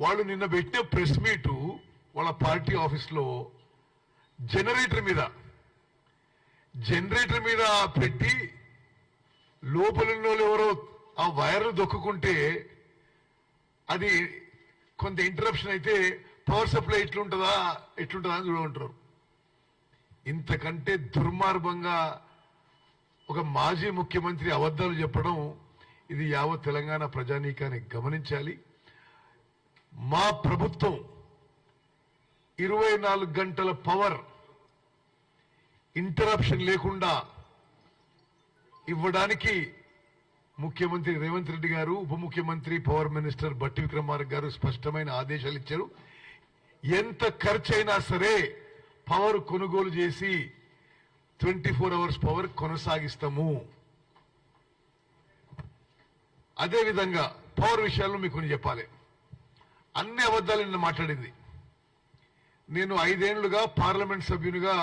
వాళ్ళు నిన్న పెట్టిన ప్రెస్ మీటు వాళ్ళ పార్టీ ఆఫీస్లో జనరేటర్ మీద జనరేటర్ మీద పెట్టి లోపల ఉన్న వాళ్ళు ఎవరో ఆ వైర్ను దొక్కుకుంటే అది కొంత ఇంటరప్షన్ అయితే పవర్ సప్లై ఎట్లుంటుందా ఎట్లుంటుందా అని చూడమంటారు. ఇంతకంటే దుర్మార్గంగా ఒక మాజీ ముఖ్యమంత్రి అబద్ధాలు చెప్పడం ఇది యావత్ తెలంగాణ ప్రజానీకాన్ని గమనించాలి. మా ప్రభుత్వం ఇరవై నాలుగు గంటల పవర్ ఇంటరప్షన్ లేకుండా ఇవ్వడానికి ముఖ్యమంత్రి రేవంత్ రెడ్డి గారు ఉప ముఖ్యమంత్రి పవర్ మినిస్టర్ బట్టి విక్రమార్క గారు స్పష్టమైన ఆదేశాలు ఇచ్చారు. ఎంత ఖర్చైనా సరే పవర్ కొనుగోలు చేసి ట్వంటీ ఫోర్ అవర్స్ పవర్ కొనసాగిస్తాము. అదేవిధంగా పవర్ విషయాల్లో మీకు కొన్ని చెప్పాలి. అన్ని అబద్ధాలు నిన్న మాట్లాడింది. నేను ఐదేళ్ళుగా పార్లమెంట్ సభ్యునిగా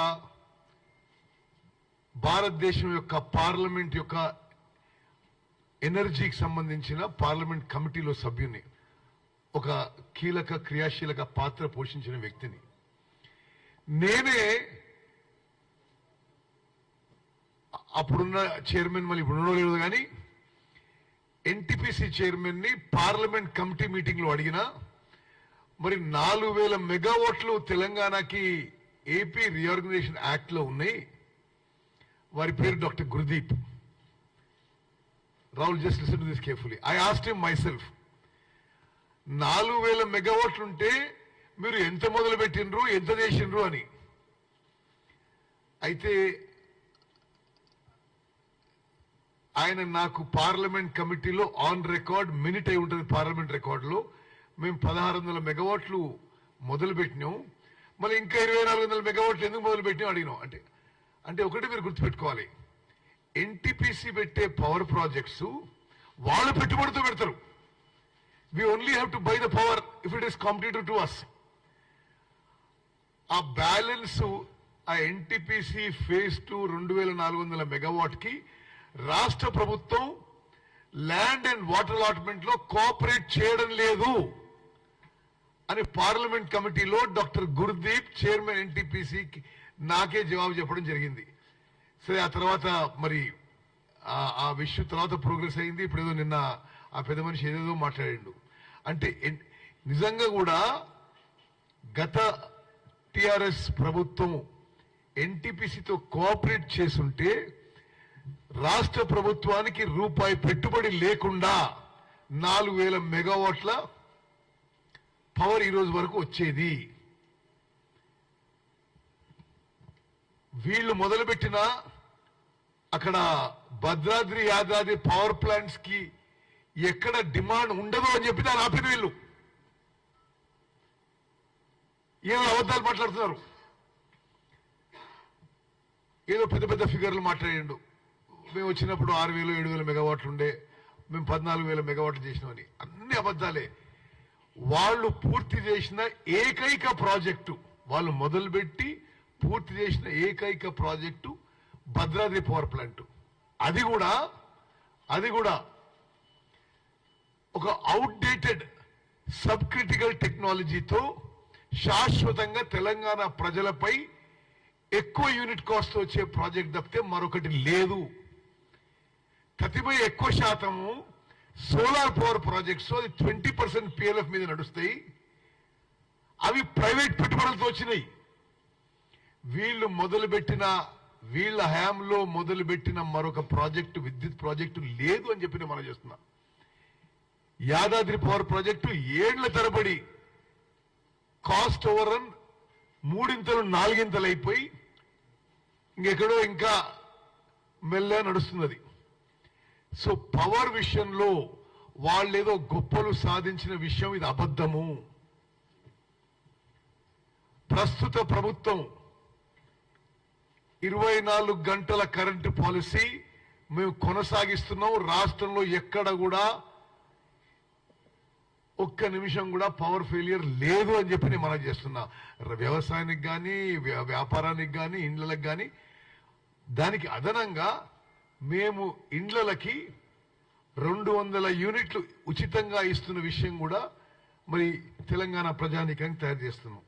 భారతదేశం యొక్క పార్లమెంట్ యొక్క ఎనర్జీకి సంబంధించిన పార్లమెంట్ కమిటీలో సభ్యుని ఒక కీలక క్రియాశీలక పాత్ర పోషించిన వ్యక్తిని. నేనే అప్పుడున్న చైర్మన్ మళ్ళీ ఇప్పుడు ఉండడం లేదు కానీ ఎన్టీపీసీ చైర్మన్ని పార్లమెంట్ కమిటీ మీటింగ్లో అడిగినా మరి నాలుగు వేల మెగావాట్లు తెలంగాణకి ఏపీ రీఆర్గనైజేషన్ యాక్ట్లో ఉన్నాయి. వారి పేరు doctor Gurdeep. Rahul just listen to this carefully. I asked him myself నాలుగు వేల మెగావాట్లు ఉంటే మీరు ఎంత మొదలు పెట్టినరు ఎంత చేసిండ్రు అని. అయితే ఆయన నాకు పార్లమెంట్ కమిటీలో ఆన్ రికార్డ్ మినిట్ అయి ఉంటుంది పార్లమెంట్ రికార్డులో. మేము పదహారు వందల మెగావాట్లు మొదలుపెట్టినాం. మళ్ళీ ఇంకా ఇరవై నాలుగు వందల మెగావాట్లు ఎందుకు మొదలుపెట్టినాం అడిగినాం. అంటే అంటే ఒకటి మీరు గుర్తుపెట్టుకోవాలి. ఎన్టీపీసీ పెట్టే పవర్ ప్రాజెక్ట్స్ వాళ్ళు పెట్టుబడితో పెడతారు. We only have to buy the power if it is competitive to us uh balance uh NTPC phase two రెండు వేల నాలుగు వందల మెగావాట్కి రాష్ట్ర ప్రభుత్వం ల్యాండ్ అండ్ వాటర్ అలాట్మెంట్లో కోఆపరేట్ చేయడం లేదు. అని పార్లమెంట్ కమిటీలో డాక్టర్ గురుదీప్ చైర్మన్ ఎన్టీపీసీ నాకే జవాబు చెప్పడం జరిగింది. సరే ఆ తర్వాత మరి ఆ- విషయం తర్వాత ప్రోగ్రెస్ అయింది. ఇప్పుడు ఏదో నిన్న ఆ పెద్ద మనిషి ఏదేదో మాట్లాడిండు. అంటే నిజంగా కూడా గత టిఆర్ఎస్ ప్రభుత్వం ఎన్టీపీసీతో కోఆపరేట్ చేసుంటే రాష్ట్ర ప్రభుత్వానికి రూపాయి పెట్టుబడి లేకుండా నాలుగు వేల మెగావాట్ల పవర్ ఈరోజు వరకు వచ్చేది. వీళ్ళు మొదలుపెట్టిన అక్కడ భద్రాద్రి యాదాద్రి పవర్ ప్లాంట్స్కి ఎక్కడ డిమాండ్ ఉండదు అని చెప్పి దాన్ని ఆపిన వీళ్ళు. ఏదో అబద్ధాలు మాట్లాడుతున్నారు? ఏదో పెద్ద పెద్ద ఫిగర్లు మాట్లాడిండు. మేము వచ్చినప్పుడు ఆరు వేలు ఏడు వేల మెగావాట్లు ఉండే. మేము పద్నాలుగు వేల మెగావాట్లు చేసినామని. అన్ని అబద్ధాలే. వాళ్ళు పూర్తి చేసిన ఏకైక ప్రాజెక్టు. వాళ్ళు మొదలుపెట్టి పూర్తి చేసిన ఏకైక ప్రాజెక్టు భద్రాద్రి పవర్ ప్లాంట్. అది కూడా అది కూడా ఒక అవుట్డేటెడ్ సబ్ క్రిటికల్ టెక్నాలజీతో శాశ్వతంగా తెలంగాణ ప్రజలపై ఎక్కువ యూనిట్ కాస్ట్ వచ్చే ప్రాజెక్ట్ తప్పితే మరొకటి లేదు. ప్రతిభ ఎక్కువ శాతము సోలార్ పవర్ ప్రాజెక్ట్స్ అది ట్వంటీ పర్సెంట్ పిఎల్ఎఫ్ మీద నడుస్తాయి. అవి ప్రైవేట్ పెట్టుబడులతో వచ్చినాయి. వీళ్ళు మొదలుపెట్టిన వీళ్ళ హయాంలో మొదలుపెట్టిన మరొక ప్రాజెక్టు విద్యుత్ ప్రాజెక్టు లేదు అని చెప్పి మనం చేస్తున్నా. యాదాద్రి పవర్ ప్రాజెక్టు ఏళ్ళ తరబడి కాస్ట్ ఓవర్ రన్ మూడింతలు నాలుగింతలు అయిపోయి ఇంకెక్కడో ఇంకా మెల్లగా నడుస్తున్నది. సో పవర్ విషయంలో వాళ్ళేదో గొప్పలు సాధించిన విషయం ఇది అబద్ధము. ప్రస్తుత ప్రభుత్వం ఇరవై నాలుగు గంటల కరెంటు పాలసీ మేము కొనసాగిస్తున్నాం రాష్ట్రంలో ఎక్కడ కూడా ఒక్క నిమిషం కూడా పవర్ ఫెయిలియర్ లేదు అని చెప్పి నేను మనం చేస్తున్నా. వ్యవసాయానికి కానీ వ్యాపారానికి కానీ ఇండ్లకి కానీ దానికి అదనంగా మేము ఇండ్లకి రెండు వందల యూనిట్లు ఉచితంగా ఇస్తున్న విషయం కూడా మరి తెలంగాణ ప్రజానీకానికి తయారు చేస్తున్నాం.